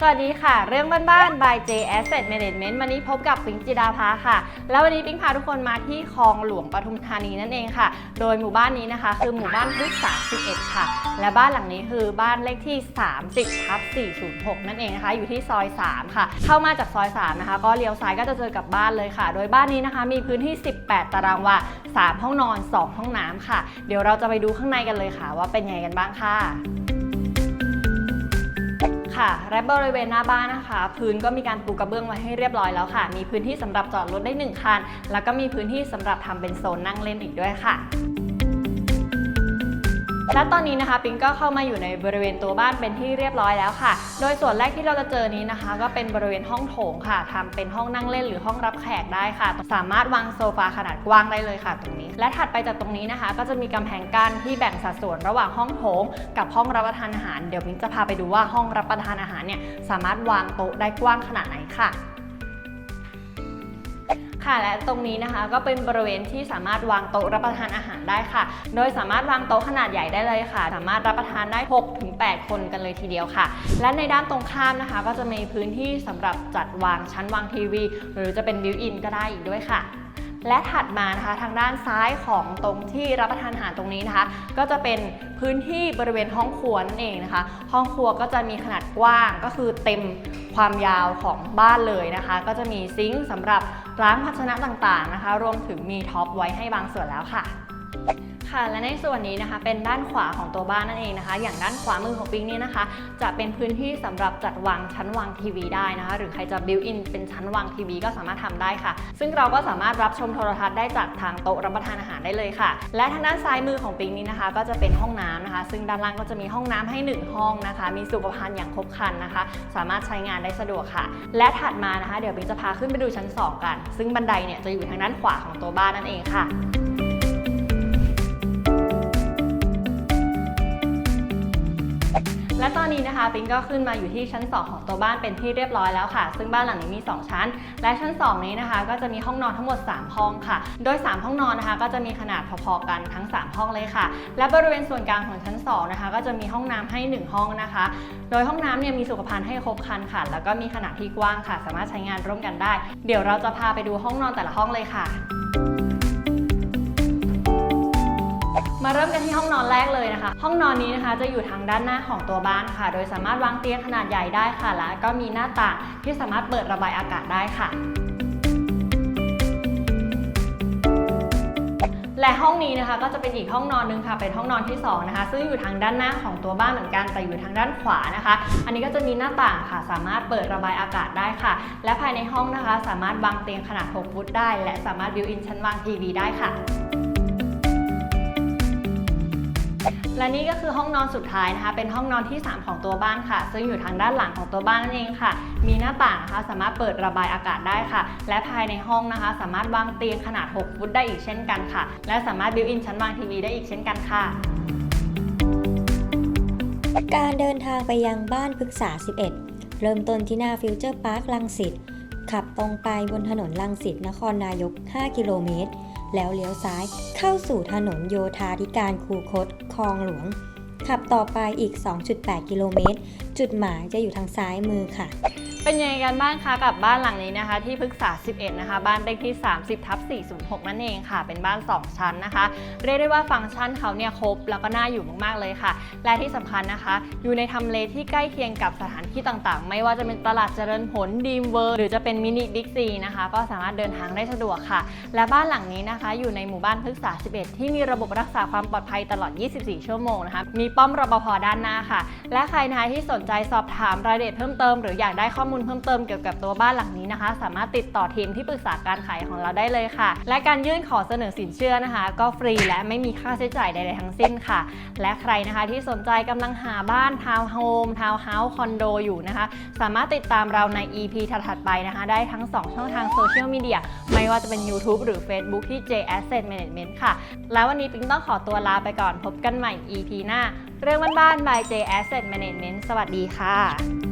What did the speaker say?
สวัสดีค่ะ เรื่องบ้านๆ by J Asset Management วันนี้พบกับปิงจิดาภาค่ะ แล้ววันนี้ปิงพาทุกคนมาที่คลองหลวงปทุมธานีนั่นเองค่ะ โดยหมู่บ้านนี้นะคะ คือหมู่บ้านพฤกษา11ค่ะ และบ้านหลังนี้คือบ้านเลขที่ 30ทับ406 นั่นเองนะคะ อยู่ที่ซอย 3 ค่ะ เข้ามาจากซอย 3 นะคะ ก็เลี้ยวซ้ายก็จะเจอกับบ้านเลยค่ะ โดยบ้านนี้นะคะ มีพื้นที่ 18 ตารางวา3ห้องนอน 2 ห้องน้ำค่ะ เดี๋ยวเราจะไปดูข้างในกันเลยค่ะ ว่าเป็นยังไงกันบ้างค่ะ ค่ะ และบริเวณหน้าบ้านนะคะ พื้นก็มีการปูกระเบื้องไว้ให้เรียบร้อยแล้วค่ะ มีพื้นที่สำหรับจอดรถได้1คัน แล้วก็มีพื้นที่สำหรับทำเป็นโซนนั่งเล่นอีกด้วยค่ะ และตอนนี้นะคะปิงก็เข้ามาอยู่ในบริเวณตัวบ้านเป็นที่เรียบร้อยแล้วค่ะ โดยส่วนแรกที่เราจะเจอนี้นะคะ ก็เป็นบริเวณห้องโถงค่ะทำเป็นห้องนั่งเล่นหรือห้องรับแขกได้ค่ะ สามารถวางโซฟาขนาดกว้างได้เลยค่ะ ตรงนี้ และถัดไปจากตรงนี้นะคะ ก็จะมีกำแพงกั้นที่แบ่งสัดส่วนระหว่างห้องโถง กับห้องรับประทานอาหาร เดี๋ยวปิงจะพาไปดูว่าห้องรับประทานอาหารเนี่ยสามารถวางโต๊ะได้กว้างขนาดไหนค่ะ ค่ะและตรงนี้นะคะก็เป็นบริเวณที่สามารถวางโต๊ะรับประทานอาหารได้ค่ะ โดยสามารถวางโต๊ะขนาดใหญ่ได้เลยค่ะ สามารถรับประทานได้ 6-8 คนกันเลยทีเดียวค่ะ และในด้านตรงข้ามนะคะ ก็จะมีพื้นที่สำหรับจัดวางชั้นวางทีวี หรือจะเป็นบิวอินก็ได้อีกด้วยค่ะ และถัดมานะคะทางด้านซ้ายของตรงที่รับประทานอาหารตรงนี้นะคะ ก็จะเป็นพื้นที่บริเวณห้องครัวนั่นเองนะคะ ห้องครัวก็จะมีขนาดกว้างก็คือเต็มความยาวของบ้านเลยนะคะ ก็จะมีซิงค์สำหรับล้างภาชนะต่างๆนะคะ รวมถึงมีท็อปไว้ให้บางส่วนแล้วค่ะ ค่ะและในส่วนนี้นะคะเป็นด้านขวาของตัวบ้านนั่นเองนะคะ อย่างด้านขวามือของปิงนี่นะคะ จะเป็นพื้นที่สำหรับจัดวางชั้นวางทีวีได้นะคะ หรือใครจะบิวอินเป็นชั้นวางทีวีก็สามารถทำได้ค่ะ ซึ่งเราก็สามารถรับชมโทรทัศน์ได้จากทางโต๊ะรับประทานอาหารได้เลยค่ะ และทางด้านซ้ายมือของปิงนี้นะคะ ก็จะเป็นห้องน้ำนะคะ ซึ่งด้านล่างก็จะมีห้องน้ำให้หนึ่งห้องนะคะ มีสุขภัณฑ์อย่างครบครันนะคะ สามารถใช้งานได้สะดวกค่ะ และถัดมานะคะ เดี๋ยวปิงจะพาขึ้นไปดูชั้นสองกัน ซึ่งบันไดเนี่ยจะอยู่ทางด้านขวาของตัวบ้านนั่นเองค่ะ และตอนนี้นะคะปิงก็ขึ้นมาอยู่ที่ชั้น 2 ของตัวบ้านเป็นที่เรียบร้อยแล้วค่ะ ซึ่งบ้านหลังนี้มี 2 ชั้น และชั้น 2 นี้นะคะ ก็จะมีห้องนอนทั้งหมด 3 ห้องค่ะ โดย 3 ห้องนอนนะคะ ก็จะมีขนาดพอๆกันทั้ง 3 ห้องเลยค่ะ และบริเวณส่วนกลางของชั้น 2 นะคะ ก็จะมีห้องน้ำให้ 1 ห้องนะคะ โดยห้องน้ำเนี่ยมีสุขภัณฑ์ให้ครบครันค่ะ แล้วก็มีขนาดที่กว้างค่ะ สามารถใช้งานร่วมกันได้ เดี๋ยวเราจะพาไปดูห้องนอนแต่ละห้องเลยค่ะ มาเริ่มกันที่ห้องนอนแรกเลยนะคะ ห้องนอนนี้นะคะจะอยู่ทางด้านหน้าของตัวบ้านค่ะ โดยสามารถวางเตียงขนาดใหญ่ได้ค่ะ และก็มีหน้าต่างที่สามารถเปิดระบายอากาศได้ค่ะและห้องนี้นะคะก็จะเป็นอีกห้องนอนหนึงค่ะ เป็นห้องนอนที่สองนะคะซึ่งอยู่ทางด้านหน้าของตัวบ้านเหมือนกันแต่อยู่ทางด้านขวานะคะ อันนี้ก็จะมีหน้าต่างค่ะ สามารถเปิดระบายอากาศได้ค่ะ และภายในห้องนะคะ สามารถวางเตียงขนาด 6 ฟุตได้ และสามารถบิวอินชั้นวางทีวีได้ค่ะ และนี่ก็คือห้องนอนสุดท้ายนะคะ เป็นห้องนอนที่ 3 ของตัวบ้านค่ะ ซึ่งอยู่ทางด้านหลังของตัวบ้านนั่นเองค่ะ มีหน้าต่างนะคะสามารถเปิดระบายอากาศได้ค่ะ และภายในห้องนะคะ สามารถวางเตียงขนาด 6 ฟุตได้อีกเช่นกันค่ะ และสามารถบิวอินชั้นวางทีวีได้อีกเช่นกันค่ะ การเดินทางไปยังบ้านพฤกษา 11 เริ่มต้นที่หน้าฟิวเจอร์พาร์คลังสิตขับตรงไปบนถนนลังสิตนครนายก 5 กิโลเมตร แล้วเลี้ยวซ้ายเข้าสู่ถนนโยธาธิการคูคตคลองหลวง ขับต่อไปอีก 2.8 กิโลเมตร จุดหมายจะอยู่ทางซ้ายมือค่ะ เป็นยังไงกันบ้างคะกับบ้านหลังนี้นะคะ ที่พฤกษา 11 นะคะ บ้านเลขที่ 30ทับ406 นั่นเองค่ะ เป็นบ้าน 2 ชั้นนะคะ เรียกได้ว่าฟังก์ชันเขาเนี่ยครบ แล้วก็น่าอยู่มากๆเลยค่ะ และที่สำคัญนะคะ อยู่ในทำเลที่ใกล้เคียงกับสถานที่ต่างๆ ไม่ว่าจะเป็นตลาดเจริญผลดีมเวิร์หรือจะเป็นมินิบิ๊กซีนะคะ ก็สามารถเดินทางได้สะดวกค่ะ และบ้านหลังนี้นะคะ อยู่ในหมู่บ้านพฤกษา 11 ที่มีระบบรักษาความปลอดภัยตลอด 24 ชั่วโมงนะคะมีป้อมรปภด้านหน้าค่ะ และใครนะคะที่สนใจสอบถามรายละเอียดเพิ่มเติมหรืออยากได้ข้อมูลเพิ่มเติมเกี่ยวกับตัวบ้านหลังนี้นะคะ สามารถติดต่อทีมที่ปรึกษาการขายของเราได้เลยค่ะ และการยื่นขอเสนอสินเชื่อนะคะ ก็ฟรีและไม่มีค่าใช้จ่ายใดๆทั้งสิ้นค่ะ และใครนะคะที่สนใจกำลังหาบ้านทาวน์โฮมทาวน์เฮาส์คอนโดอยู่นะคะ สามารถติดตามเราใน EP ถัดๆไปนะคะ ได้ทั้ง 2 ช่องทางโซเชียลมีเดียไม่ว่าจะเป็น YouTube หรือ Facebook ที่ J Asset Management ค่ะ แล้ววันนี้ปิ๊งต้องขอตัวลาไปก่อนพบกันใหม่ EP หน้า เรื่องบ้านๆ by J Asset Management สวัสดีค่ะ